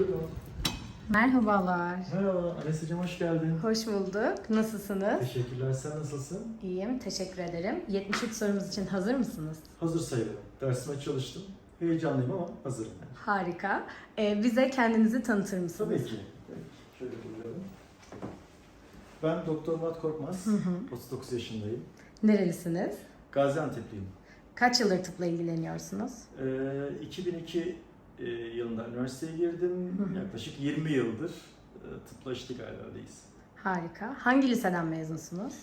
Buyurun. Merhabalar. Merhaba, Anesicim hoş geldin. Hoş bulduk. Nasılsınız? Teşekkürler, sen nasılsın? İyiyim, teşekkür ederim. 73 sorumuz için hazır mısınız? Hazır sayılırım. Dersime çalıştım. Heyecanlıyım ama hazırım. Yani. Harika. Ee, bize kendinizi tanıtır mısınız? Tabii ki. Şöyle buyurun. Ben Doktor Murat Korkmaz. 39 yaşındayım. Nerelisiniz? Gaziantep'liyim. Kaç yıldır tıpla ilgileniyorsunuz? Ee, 2002 e, yılında üniversiteye girdim. Hı hı. Yaklaşık 20 yıldır e, tıpla iştik ailedeyiz. Harika. Hangi liseden mezunsunuz?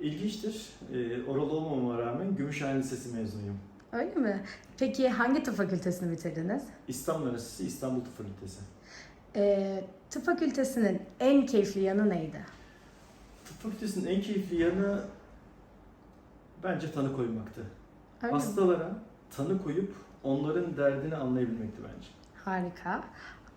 İlginçtir. E, oral olmamama rağmen Gümüşhane Lisesi mezunuyum. Öyle mi? Peki hangi tıp fakültesini bitirdiniz? İstanbul Üniversitesi İstanbul Tıp Fakültesi. Ee, tıp fakültesinin en keyifli yanı neydi? Tıp fakültesinin en keyifli yanı bence tanı koymaktı. Öyle mi? Hastalara tanı koyup onların derdini anlayabilmekti bence. Harika.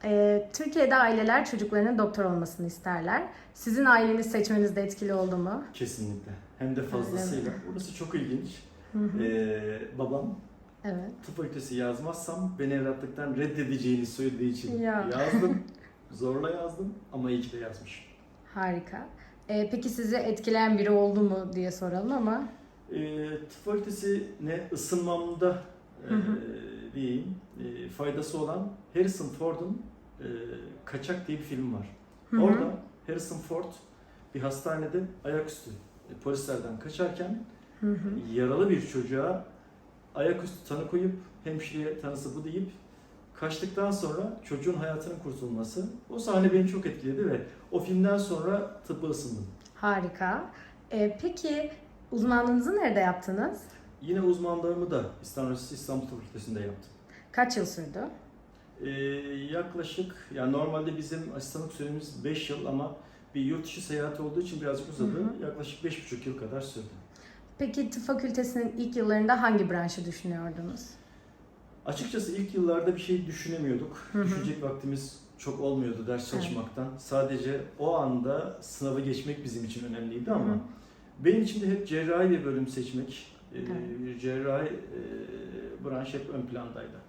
Ee, Türkiye'de aileler çocuklarının doktor olmasını isterler. Sizin aileniz seçmenizde etkili oldu mu? Kesinlikle. Hem de fazlasıyla. Burası çok ilginç. Hı hı. Ee, babam Evet. tıp fakültesi yazmazsam beni evlatlıktan reddedeceğini söylediği için Ya. yazdım. Zorla yazdım ama iyi ki de yazmış. Harika. Ee, peki sizi etkileyen biri oldu mu diye soralım ama Ee, tıp fakültesi ne ısınmamda Hı hı. diyeyim e, faydası olan Harrison Ford'un e, Kaçak diye bir film var. Hı hı. Orada Harrison Ford bir hastanede ayaküstü e, polislerden kaçarken Hı hı. yaralı bir çocuğa ayaküstü tanı koyup hemşireye tanısı bu deyip kaçtıktan sonra çocuğun hayatının kurtulması o sahne beni çok etkiledi ve o filmden sonra tıbba ısındım. harika. Ee, peki uzmanlığınızı nerede yaptınız? Yine uzmanlığımı da İstanbul Üniversitesi İstanbul Fakültesi'nde yaptım. Kaç yıl sürdü? Ee, yaklaşık, yani normalde bizim asistanlık süremiz 5 yıl ama bir yurt dışı seyahati olduğu için birazcık uzadı. Hı Yaklaşık 5,5 yıl kadar sürdü. Peki tıp fakültesinin ilk yıllarında hangi branşı düşünüyordunuz? Açıkçası ilk yıllarda bir şey düşünemiyorduk. Hı hı. Düşünecek vaktimiz çok olmuyordu ders Evet. çalışmaktan. Sadece o anda sınavı geçmek bizim için önemliydi ama Hı hı. benim için de hep cerrahi bir bölüm seçmek, Evet. cerrahi e, branş hep ön plandaydı.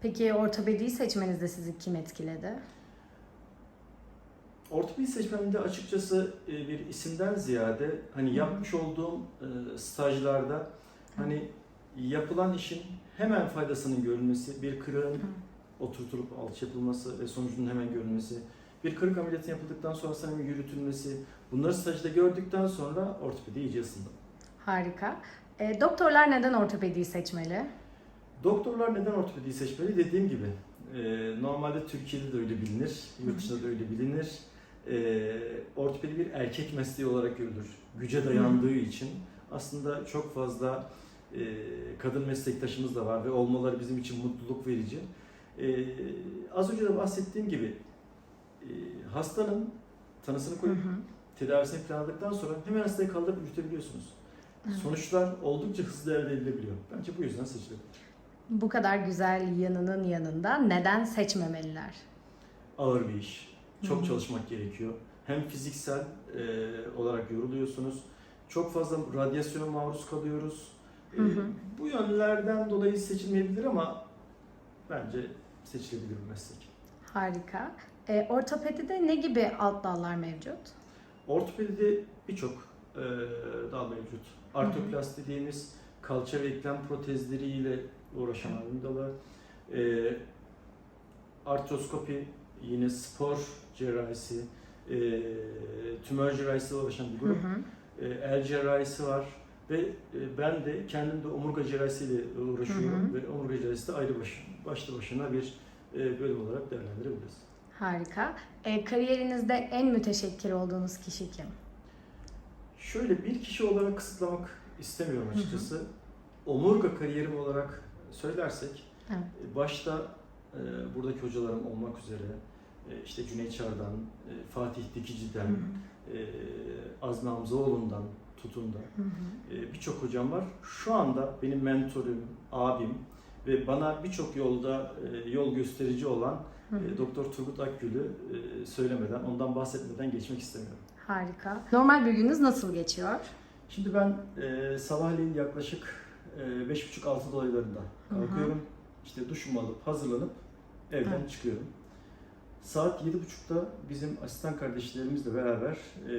Peki ortopediyi seçmenizde sizi kim etkiledi? Ortopedi seçmemde açıkçası e, bir isimden ziyade hani yapmış olduğum e, stajlarda hani yapılan işin hemen faydasının görülmesi, bir kırığın oturtulup alçı yapılması ve sonucunun hemen görülmesi, bir kırık ameliyatı yapıldıktan sonra hemen yürütülmesi, bunları stajda gördükten sonra ortopedi iyice ısındım. Harika. Ee, doktorlar neden ortopediyi seçmeli? Doktorlar neden ortopediyi seçmeli? Dediğim gibi e, normalde Türkiye'de de öyle bilinir, yurt dışında da öyle bilinir. E, ortopedi bir erkek mesleği olarak görülür. Güce dayandığı için aslında çok fazla e, kadın meslektaşımız da var ve olmaları bizim için mutluluk verici. E, az önce de bahsettiğim gibi e, hastanın tanısını Hı koyup hı. tedavisini planladıktan sonra hemen hastayı kaldırıp yürütebiliyorsunuz. Sonuçlar oldukça hızlı elde edilebiliyor. Bence bu yüzden seçilir. Bu kadar güzel yanının yanında neden seçmemeliler? ağır bir iş. Çok çalışmak gerekiyor. Hem fiziksel e, olarak yoruluyorsunuz. Çok fazla radyasyona maruz kalıyoruz. E, Hı hı. bu yönlerden dolayı seçilmeyebilir ama bence seçilebilir bir meslek. Harika. Ee, ortopedide ne gibi alt dallar mevcut? Ortopedide birçok e, dal mevcut. Artroplasti dediğimiz kalça ve eklem protezleriyle uğraşan dalı. E, artroskopi yine spor cerrahisi, e, tümör cerrahisiyle uğraşan bir Hı grup. hı. E, el cerrahisi var ve e, ben de kendim de omurga cerrahisiyle uğraşıyorum Hı hı. ve omurga cerrahisi de ayrı baş, başlı başına bir e, bölüm olarak değerlendirebiliriz. Harika. Ee, kariyerinizde en müteşekkir olduğunuz kişi kim? Şöyle bir kişi olarak kısıtlamak istemiyorum açıkçası. Omurga kariyerim olarak söylersek Evet. e, başta e, buradaki hocalarım olmak üzere e, işte Cüneyt Çar'dan, e, Fatih Dikici'den, Hı hı. e, Azmi Hamzaoğlu'ndan tutun da Hı hı. e, birçok hocam var. Şu anda benim mentorum, abim ve bana birçok yolda e, yol gösterici olan Hı hı. e, Doktor Turgut Akgül'ü e, söylemeden, ondan bahsetmeden geçmek istemiyorum. Harika. Normal bir gününüz nasıl geçiyor? Şimdi ben e, sabahleyin yaklaşık e, beş buçuk altı dolaylarında Hı hı. kalkıyorum. İşte duşumu alıp hazırlanıp evden Evet. çıkıyorum. Saat 7.30'da bizim asistan kardeşlerimizle beraber e,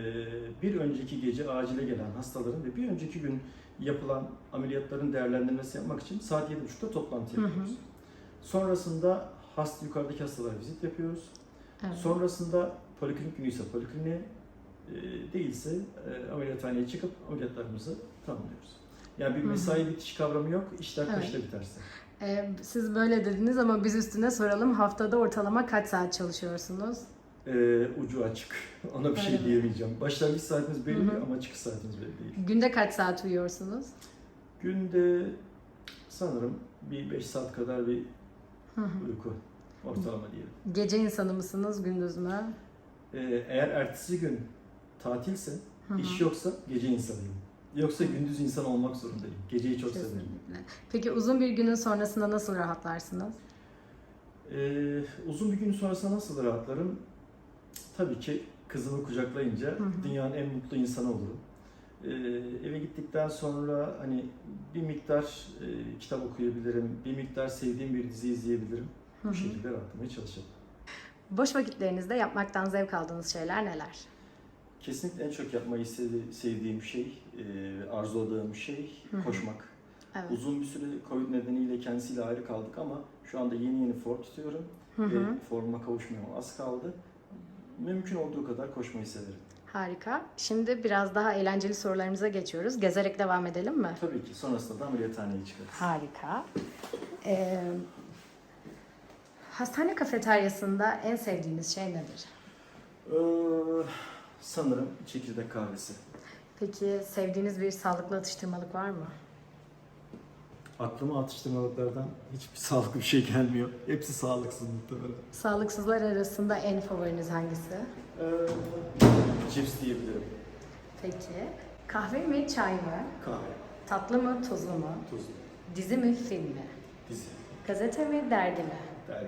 bir önceki gece acile gelen hastaların ve bir önceki gün yapılan ameliyatların değerlendirmesi yapmak için saat 7.30'da toplantı Hı hı. yapıyoruz. Sonrasında hasta yukarıdaki hastalara vizit yapıyoruz. Evet. Sonrasında poliklinik günü ise polikliniğe değilse e, ameliyathaneye çıkıp ameliyatlarımızı tamamlıyoruz. Yani bir mesai bitiş kavramı yok. İşler Evet. kaçta biterse. Ee, siz böyle dediniz ama biz üstüne soralım. Haftada ortalama kaç saat çalışıyorsunuz? E, ucu açık. Ona bir şey mi? diyemeyeceğim. Başlangıç saatimiz belli Hı hı. ama çıkış saatimiz belli değil. Günde kaç saat uyuyorsunuz? Günde sanırım bir 5 saat kadar bir Hı hı. uyku ortalama diyelim. Gece insanı mısınız, gündüz mü? E, eğer ertesi gün tatilse, Hı hı. iş yoksa gece insanıyım. Yoksa gündüz insan olmak zorundayım. Geceyi çok severim. Kesinlikle. Peki uzun bir günün sonrasında nasıl rahatlarsınız? Ee, uzun bir gün sonrasında nasıl rahatlarım? Tabii ki kızımı kucaklayınca Hı dünyanın en mutlu insanı olurum. Ee, eve gittikten sonra hani bir miktar e, kitap okuyabilirim, bir miktar sevdiğim bir dizi izleyebilirim. Hı Bu hı. şekilde rahatlamaya çalışırım. Boş vakitlerinizde yapmaktan zevk aldığınız şeyler neler? Kesinlikle en çok yapmayı sevdi- sevdiğim şey, e, arzuladığım şey koşmak. Evet. Uzun bir süre Covid nedeniyle kendisiyle ayrı kaldık ama şu anda yeni yeni form tutuyorum. Ve formuma kavuşmaya az kaldı. Mümkün olduğu kadar koşmayı severim. Harika. Şimdi biraz daha eğlenceli sorularımıza geçiyoruz. Gezerek devam edelim mi? Tabii ki sonrasında da ameliyathaneye çıkarız. Harika. Ee, hastane kafeteryasında en sevdiğiniz şey nedir? Ee, sanırım çekirdek kahvesi. Peki sevdiğiniz bir sağlıklı atıştırmalık var mı? Aklıma atıştırmalıklardan hiçbir sağlıklı bir şey gelmiyor. Hepsi sağlıksız muhtemelen. Sağlıksızlar arasında en favoriniz hangisi? Ee, cips diyebilirim. Peki. Kahve mi, çay mı? Kahve, Tatlı mı, tuzlu mu? tuzlu, Dizi mi, film mi? dizi, Gazete mi, dergi mi? dergi.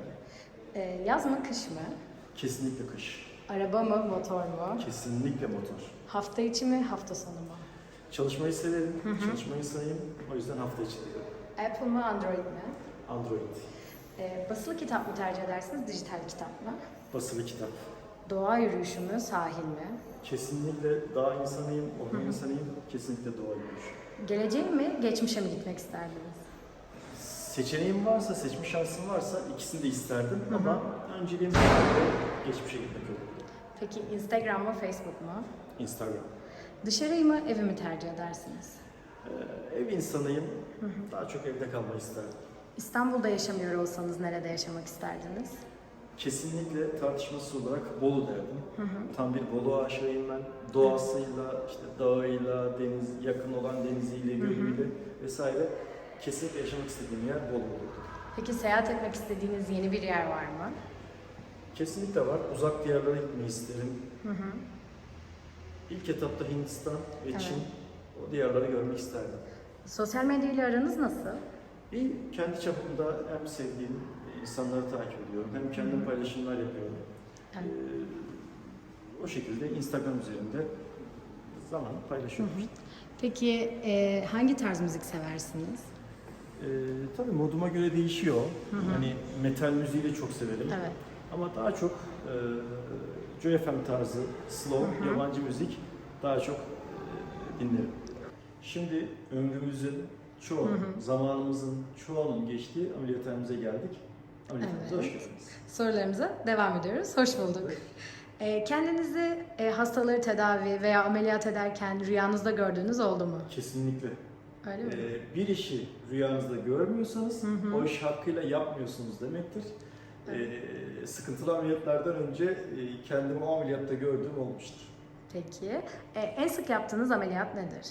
Ee, yaz mı, kış mı? Kesinlikle kış. Araba mı, motor mu? Kesinlikle motor. Hafta içi mi, hafta sonu mu? Çalışmayı severim, Hı hı. çalışmayı sayayım. O yüzden hafta içi diyorum. Apple mı, Android mi? Android, Ee, basılı kitap mı tercih edersiniz, dijital kitap mı? basılı kitap. Doğa yürüyüşü mü, sahil mi? Kesinlikle dağ insanıyım, orman insanıyım. Kesinlikle doğa yürüyüş. Geleceğe mi, geçmişe mi gitmek isterdiniz? Seçeneğim varsa, seçme şansım varsa ikisini de isterdim ama önceliğim geçmişe gitmek olur. Peki Instagram mı, Facebook mu? Instagram. Dışarıyı mı, evi mi tercih edersiniz? Ee, ev insanıyım, Hı hı. daha çok evde kalmayı isterdim. İstanbul'da yaşamıyor olsanız nerede yaşamak isterdiniz? Kesinlikle tartışmasız olarak Bolu derdim. Hı hı. Tam bir Bolu aşığıyım ben. Doğasıyla, işte dağıyla, deniz yakın olan deniziyle, gölüyle vesaire kesinlikle yaşamak istediğim yer Bolu olurdu. Peki seyahat etmek istediğiniz yeni bir yer var mı? Kesinlikle var. Uzak diyarlara gitmeyi isterim. Hı hı. İlk etapta Hindistan ve Evet. Çin. O diyarları görmek isterdim. Sosyal medyayla aranız nasıl? Bir kendi çapımda hem sevdiğim insanları takip ediyorum hem kendim Hı hı. paylaşımlar yapıyorum. Evet. Ee, o şekilde Instagram üzerinde zaman paylaşıyorum. Hı hı. Peki e, hangi tarz müzik seversiniz? Ee, tabii moduma göre değişiyor. Hı hı. Hani metal müziği de çok severim. Evet. Ama daha çok e, Joy FM tarzı, slow, Hı hı. yabancı müzik daha çok e, dinlerim. Şimdi ömrümüzün çoğu, zamanımızın çoğunun geçtiği ameliyathanemize geldik. Ameliyathanemize hoş Evet. geldiniz. Sorularımıza devam ediyoruz. Hoş bulduk. E, kendinizi e, hastaları tedavi veya ameliyat ederken rüyanızda gördüğünüz oldu mu? Kesinlikle. Öyle mi? Ee, bir işi rüyanızda görmüyorsanız Hı hı. o iş hakkıyla yapmıyorsunuz demektir. Ee, sıkıntılı ameliyatlardan önce e, kendimi o ameliyatta gördüğüm olmuştur. Peki. E, en sık yaptığınız ameliyat nedir?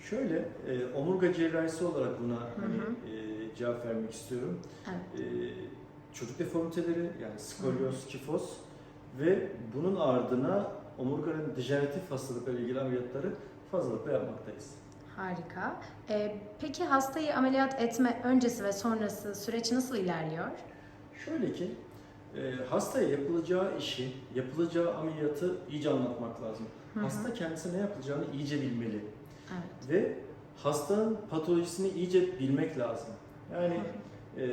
Şöyle, e, omurga cerrahisi olarak buna hani, e, cevap vermek istiyorum. Evet. E, çocuk deformiteleri yani skolyoz, kifoz ve bunun ardına omurganın dejeneratif hastalıklarla ilgili ameliyatları fazlalıkla yapmaktayız. Harika. E, peki hastayı ameliyat etme öncesi ve sonrası süreç nasıl ilerliyor? Şöyle ki, e, hastaya yapılacağı işi, yapılacağı ameliyatı iyice anlatmak lazım. Hı hı. Hasta kendisine ne yapılacağını iyice bilmeli Evet. ve hastanın patolojisini iyice bilmek lazım. Yani e,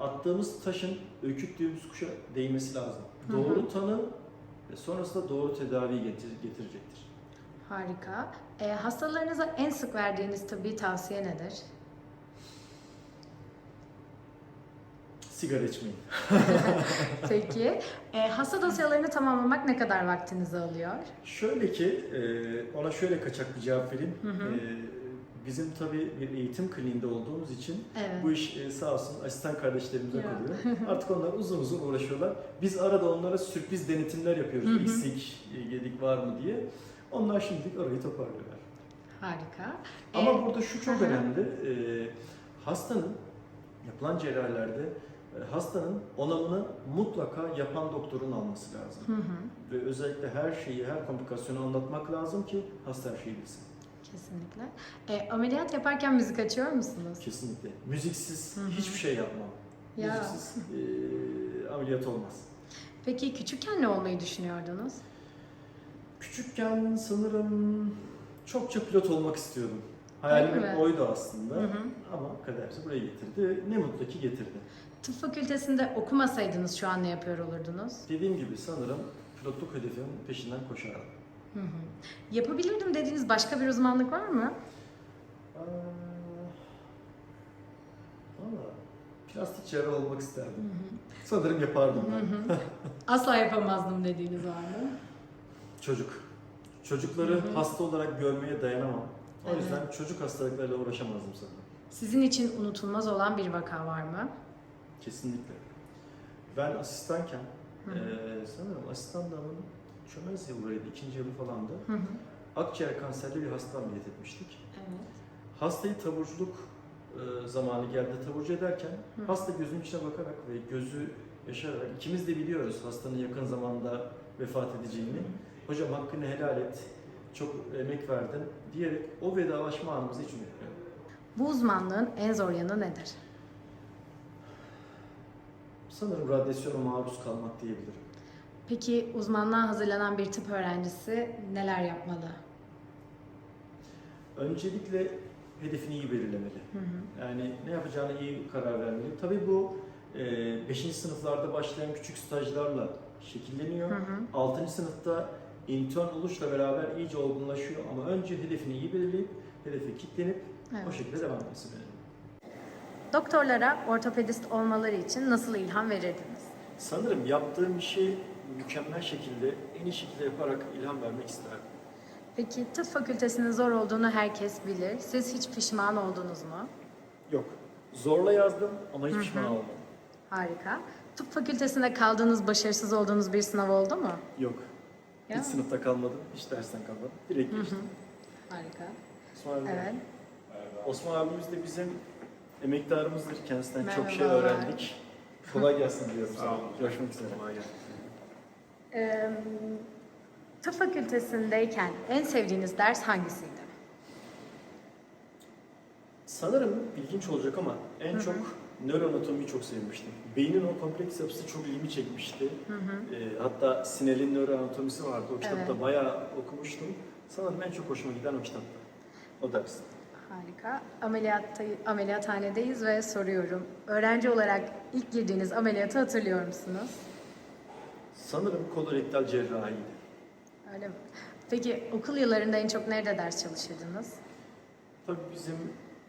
attığımız taşın ürküttüğümüz kuşa değmesi lazım. Hı hı. Doğru tanı ve sonrasında doğru tedavi getir, getirecektir. Harika. E, hastalarınıza en sık verdiğiniz tıbbi tavsiye nedir? Sigara içmeyin. Peki. E, hasta dosyalarını tamamlamak ne kadar vaktinizi alıyor? Şöyle ki e, ona şöyle kaçak bir cevap vereyim. Hı hı. E, bizim tabii bir eğitim kliniğinde olduğumuz için Evet. bu iş e, sağ olsun asistan kardeşlerimize Ya. kalıyor. Artık onlar uzun uzun uğraşıyorlar. Biz arada onlara sürpriz denetimler yapıyoruz. Hı hı. Eksik, e, gedik var mı diye. Onlar şimdilik orayı toparlıyorlar. Harika. Ama E, burada şu çok hı hı. önemli. E, hastanın yapılan cerrahlerde e, hastanın onamını mutlaka yapan doktorun alması lazım. Hı hı. Ve özellikle her şeyi, her komplikasyonu anlatmak lazım ki hasta her şeyi bilsin. Kesinlikle. E, ameliyat yaparken müzik açıyor musunuz? Kesinlikle. Müziksiz Hı hı. hiçbir şey yapmam. Ya. Müziksiz e, ameliyat olmaz. Peki küçükken ne olmayı düşünüyordunuz? Küçükken sanırım çokça pilot olmak istiyordum. Hayalim oydu aslında. Hı hı. Ama kader bizi buraya getirdi. Ne mutlu ki getirdi. Tıp fakültesinde okumasaydınız şu an ne yapıyor olurdunuz? Dediğim gibi sanırım pilotluk hedefimin peşinden koşardım. Hı hı. Yapabilirdim dediğiniz başka bir uzmanlık var mı? Aa, Valla plastik cerrah olmak isterdim. Hı hı. Sanırım yapardım Hı ben. hı. Asla yapamazdım dediğiniz var mı? Çocuk. Çocukları Hı hı. hasta olarak görmeye dayanamam. O Evet. yüzden çocuk hastalıklarıyla uğraşamazdım sanırım. Sizin için unutulmaz olan bir vaka var mı? Kesinlikle. Ben asistanken, Hı hı. eee sanırım asistanlığımın çömez yıllarıydı, ikinci yılı falandı. Hı hı. Akciğer kanserli bir hasta ameliyat etmiştik. Evet. Hastayı taburculuk eee, zamanı geldi taburcu ederken Hı. hasta gözünün içine bakarak ve gözü yaşararak ikimiz de biliyoruz hastanın yakın zamanda vefat edeceğini. Hocam hakkını helal et, çok emek verdin diyerek o vedalaşma anımızı hiç unutmuyorum. Bu uzmanlığın en zor yanı nedir? Sanırım radyasyona maruz kalmak diyebilirim. Peki uzmanlığa hazırlanan bir tıp öğrencisi neler yapmalı? Öncelikle hedefini iyi belirlemeli. Hı hı. Yani ne yapacağına iyi karar vermeli. Tabii bu 5. sınıflarda başlayan küçük stajlarla şekilleniyor. Hı hı. 6. sınıfta intern oluşla beraber iyice olgunlaşıyor ama önce hedefini iyi belirleyip hedefe kilitlenip o Evet. şekilde devam etmesi önemli. Doktorlara ortopedist olmaları için nasıl ilham verirdiniz? Sanırım yaptığım işi mükemmel şekilde, en iyi şekilde yaparak ilham vermek isterdim. Peki tıp fakültesinin zor olduğunu herkes bilir. Siz hiç pişman oldunuz mu? Yok. Zorla yazdım ama hiç pişman olmadım. Harika. Tıp fakültesinde kaldığınız, başarısız olduğunuz bir sınav oldu mu? Yok. Ya. Hiç sınıfta kalmadım, hiç dersten kalmadım. Direkt Hı hı. geçtim. Harika. Osman, abi, Evet. Osman abimiz de bizim emektarımızdır. Kendisinden çok şey Merhabalar. öğrendik. Kolay gelsin diyorum sana. Sağ olun. Görüşmek üzere. Kolay gelsin. Ee, tıp fakültesindeyken en sevdiğiniz ders hangisiydi? Sanırım ilginç olacak ama en Hı hı. çok nöroanatomiyi çok sevmiştim. Beynin o kompleks yapısı çok ilgimi çekmişti. Hı hı. Ee, hatta Sinel'in nöroanatomisi vardı. O kitapta Evet. bayağı okumuştum. Sanırım en çok hoşuma giden o kitaptı. O ders. Harika. Ameliyatta, ameliyathanedeyiz ve soruyorum. Öğrenci olarak ilk girdiğiniz ameliyatı hatırlıyor musunuz? Sanırım kolorektal cerrahiydi. Öyle mi? Peki okul yıllarında en çok nerede ders çalışırdınız? Tabii bizim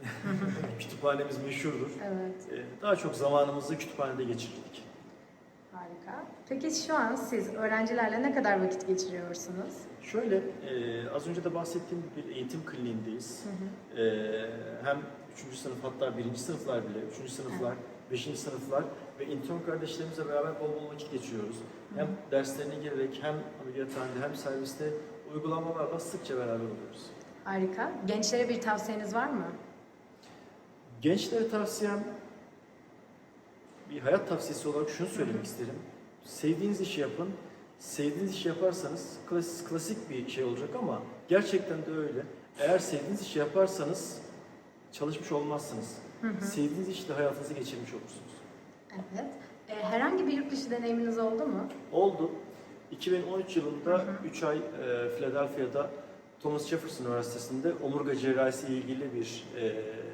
kütüphanemiz meşhurdur. Evet. Ee, daha çok zamanımızı kütüphanede geçirdik. Harika. Peki şu an siz öğrencilerle ne kadar vakit geçiriyorsunuz? Şöyle, e, az önce de bahsettiğim bir eğitim kliniğindeyiz. Hı hı. E, hem 3. sınıf hatta 1. sınıflar bile, 3. sınıflar, 5. sınıflar ve intern kardeşlerimizle beraber bol bol vakit geçiriyoruz. Hem derslerine girerek hem ameliyathanede hem serviste uygulamalarla sıkça beraber oluyoruz. Harika. Gençlere bir tavsiyeniz var mı? Gençlere tavsiyem, bir hayat tavsiyesi olarak şunu söylemek isterim. Sevdiğiniz işi yapın. Sevdiğiniz işi yaparsanız klasik, klasik bir şey olacak ama gerçekten de öyle. Eğer sevdiğiniz işi yaparsanız çalışmış olmazsınız. Hı hı. Sevdiğiniz işle hayatınızı geçirmiş olursunuz. Evet. Ee, herhangi bir yurt dışı deneyiminiz oldu mu? Oldu. 2013 yılında Hı hı. 3 ay e, Philadelphia'da Thomas Jefferson Üniversitesi'nde omurga cerrahisi ilgili bir e,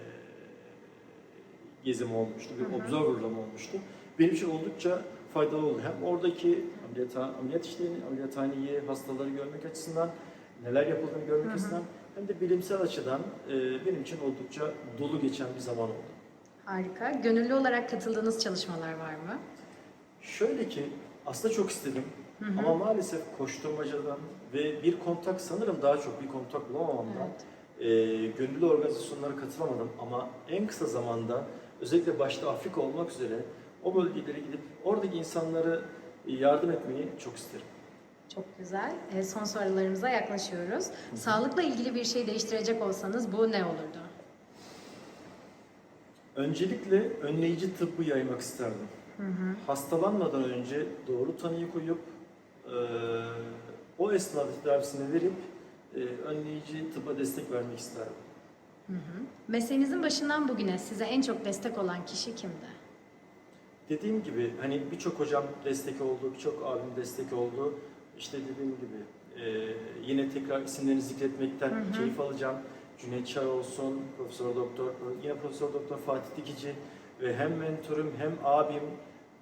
gezim olmuştu, bir observer'lam olmuştu. Benim için oldukça faydalı oldu. Hem oradaki ameliyat, ameliyat işlerini, ameliyathaneyi, hastaları görmek açısından, neler yapıldığını görmek açısından hem de bilimsel açıdan e, benim için oldukça dolu geçen bir zaman oldu. Harika. Gönüllü olarak katıldığınız çalışmalar var mı? Şöyle ki aslında çok istedim Hı hı. ama maalesef koşturmacadan ve bir kontak sanırım daha çok bir kontak bulamamamdan Evet. e, gönüllü organizasyonlara katılamadım ama en kısa zamanda özellikle başta Afrika olmak üzere o bölgelere gidip oradaki insanlara yardım etmeyi çok isterim. Çok güzel. E, son sorularımıza yaklaşıyoruz. Sağlıkla ilgili bir şey değiştirecek olsanız bu ne olurdu? Öncelikle önleyici tıbbı yaymak isterdim. Hı hı. Hastalanmadan önce doğru tanıyı koyup e, o esnada tedavisini verip e, önleyici tıbba destek vermek isterdim. Hı hı. Mesleğinizin başından bugüne size en çok destek olan kişi kimdi? Dediğim gibi hani birçok hocam destek oldu, birçok abim destek oldu. İşte dediğim gibi e, yine tekrar isimlerini zikretmekten Hı hı. keyif alacağım. Cüneyt Çay olsun, Profesör Doktor, yine Profesör Doktor Fatih Dikici ve hem mentorum hem abim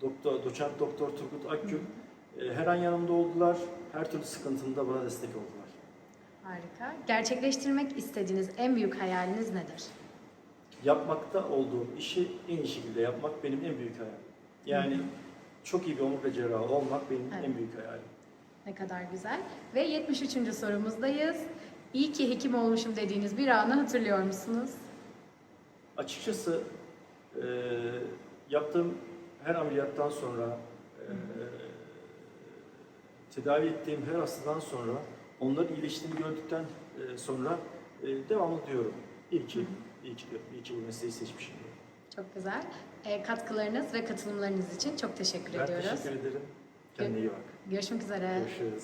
Doktor Doçent Doktor Turgut Akgül e, her an yanımda oldular. Her türlü sıkıntımda bana destek oldular. Harika. Gerçekleştirmek istediğiniz en büyük hayaliniz nedir? Yapmakta olduğum işi en iyi şekilde yapmak benim en büyük hayalim. Yani Hı hı. çok iyi bir omurga cerrahı olmak benim Evet. en büyük hayalim. Ne kadar güzel. Ve 73. sorumuzdayız. İyi ki hekim olmuşum dediğiniz bir anı hatırlıyor musunuz? Açıkçası e, yaptığım her ameliyattan sonra, e, tedavi ettiğim her hastadan sonra, onların iyileştiğini gördükten e, sonra e, devamlı diyorum. İyi ki, iyi ki diyorum, iyi ki bu mesleği seçmişim diyorum. Çok güzel. E, katkılarınız ve katılımlarınız için çok teşekkür Ben ediyoruz. teşekkür ederim. Kendine iyi bak. Görüşmek üzere. Görüşürüz.